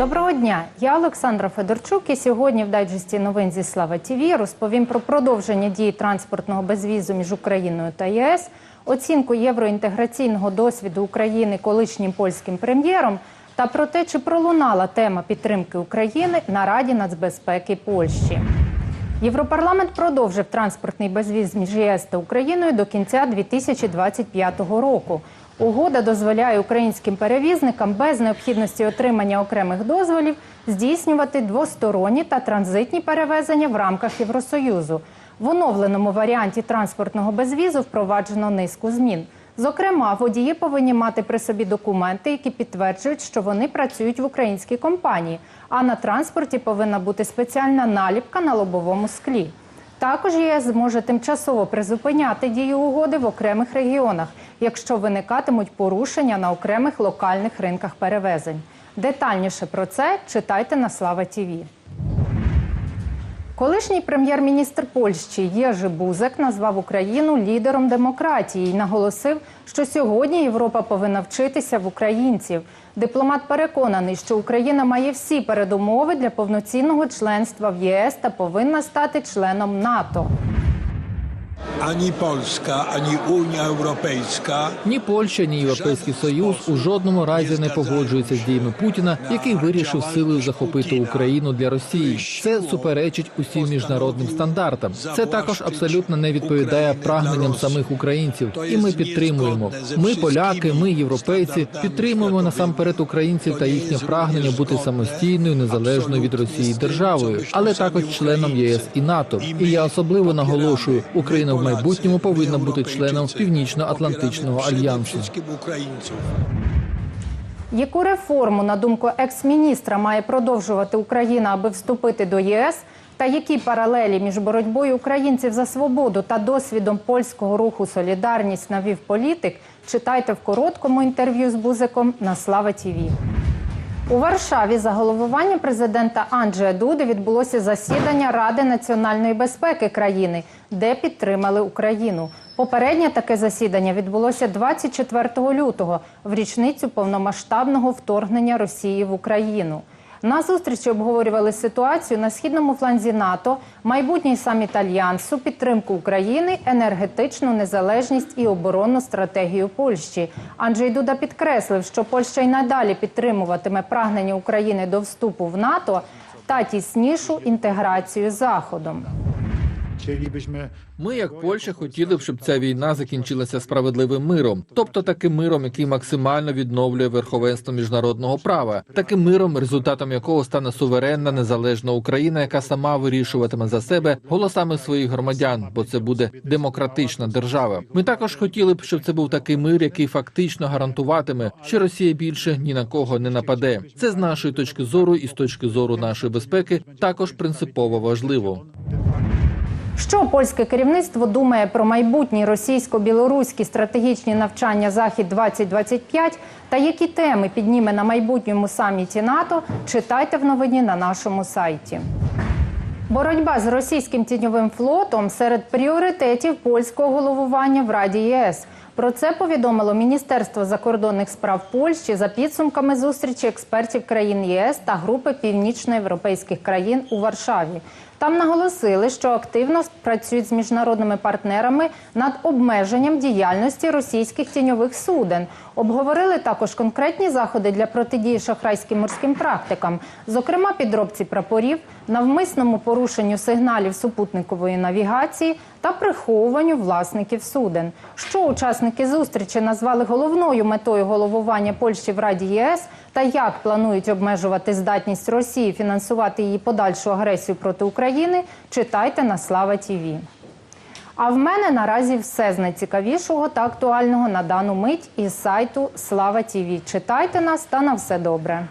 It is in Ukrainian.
Доброго дня, я Олександра Федорчук. І сьогодні в дайджесті новин зі Слава ТІВІ розповім про продовження дії транспортного безвізу між Україною та ЄС, оцінку євроінтеграційного досвіду України колишнім польським прем'єром та про те, чи пролунала тема підтримки України на Раді нацбезпеки Польщі. Європарламент продовжив транспортний безвіз між ЄС та Україною до кінця 2025 року. Угода дозволяє українським перевізникам без необхідності отримання окремих дозволів здійснювати двосторонні та транзитні перевезення в рамках Євросоюзу. В оновленому варіанті транспортного безвізу впроваджено низку змін. Зокрема, водії повинні мати при собі документи, які підтверджують, що вони працюють в українській компанії. А на транспорті повинна бути спеціальна наліпка на лобовому склі. Також ЄС зможе тимчасово призупиняти дію угоди в окремих регіонах, якщо виникатимуть порушення на окремих локальних ринках перевезень. Детальніше про це читайте на Слава ТІВІ. Колишній прем'єр-міністр Польщі Єжи Бузек назвав Україну лідером демократії і наголосив, що сьогодні Європа повинна вчитися в українців. Дипломат переконаний, що Україна має всі передумови для повноцінного членства в ЄС та повинна стати членом НАТО. Ani Polska, ani Unia Europejska Ні Польща, ні Європейський Союз у жодному разі не погоджуються з діями Путіна, який вирішив силою захопити Україну для Росії. Це суперечить усім міжнародним стандартам. Це також абсолютно не відповідає прагненням самих українців, і ми підтримуємо. Ми, поляки, ми, європейці, підтримуємо насамперед українців та їхнє прагнення бути самостійною, незалежною від Росії державою, але також членом єС і НАТО. І я особливо наголошую, Україна в майбутньому повинна бути членом Північно-Атлантичного альянсу. Яку реформу, на думку екс-міністра, має продовжувати Україна, аби вступити до ЄС? Та які паралелі між боротьбою українців за свободу та досвідом польського руху Солідарність навів політик? Читайте в короткому інтерв'ю з Бузиком на Слава ТІВІ. У Варшаві за головування президента Анджея Дуди відбулося засідання Ради національної безпеки країни, де підтримали Україну. Попереднє таке засідання відбулося 24 лютого в річницю повномасштабного вторгнення Росії в Україну. На зустрічі обговорювали ситуацію на східному фланзі НАТО, майбутній саміт альянсу, підтримку України, енергетичну незалежність і оборонну стратегію Польщі. Анджей Дуда підкреслив, що Польща й надалі підтримуватиме прагнення України до вступу в НАТО та тіснішу інтеграцію Заходом. Chcielibyśmy Ми, як Польща, хотіли б, щоб ця війна закінчилася справедливим миром, тобто таким миром, який максимально відновлює верховенство міжнародного права, таким миром, результатом якого стане суверенна незалежна Україна, яка сама вирішуватиме за себе голосами своїх громадян, бо це буде демократична держава. Ми також хотіли б, щоб це був такий мир, який фактично гарантуватиме, що Росія більше ні на кого не нападе. Це з нашої точки зору і з точки зору нашої безпеки також принципово важливо. Що польське керівництво думає про майбутні російсько-білоруські стратегічні навчання Захід 2025 та які теми підніме на майбутньому саміті НАТО? Читайте в новині на нашому сайті. Боротьба з російським тіньовим флотом серед пріоритетів польського головування в Раді ЄС. Про це повідомило Міністерство закордонних справ Польщі за підсумками зустрічі експертів країн ЄС та групи північноєвропейських країн у Варшаві. Там наголосили, що активно працюють з міжнародними партнерами над обмеженням діяльності російських тіньових суден. Обговорили також конкретні заходи для протидії шахрайським морським практикам, зокрема підробці прапорів, навмисному порушенню сигналів супутникової навігації та приховуванню власників суден. Що учасники зустрічі назвали головною метою головування Польщі в Раді ЄС та як планують обмежувати здатність Росії фінансувати її подальшу агресію проти України, читайте на Слава ТІВІ. А в мене наразі все з найцікавішого та актуального на дану мить із сайту Слава ТІВІ. Читайте нас та на все добре.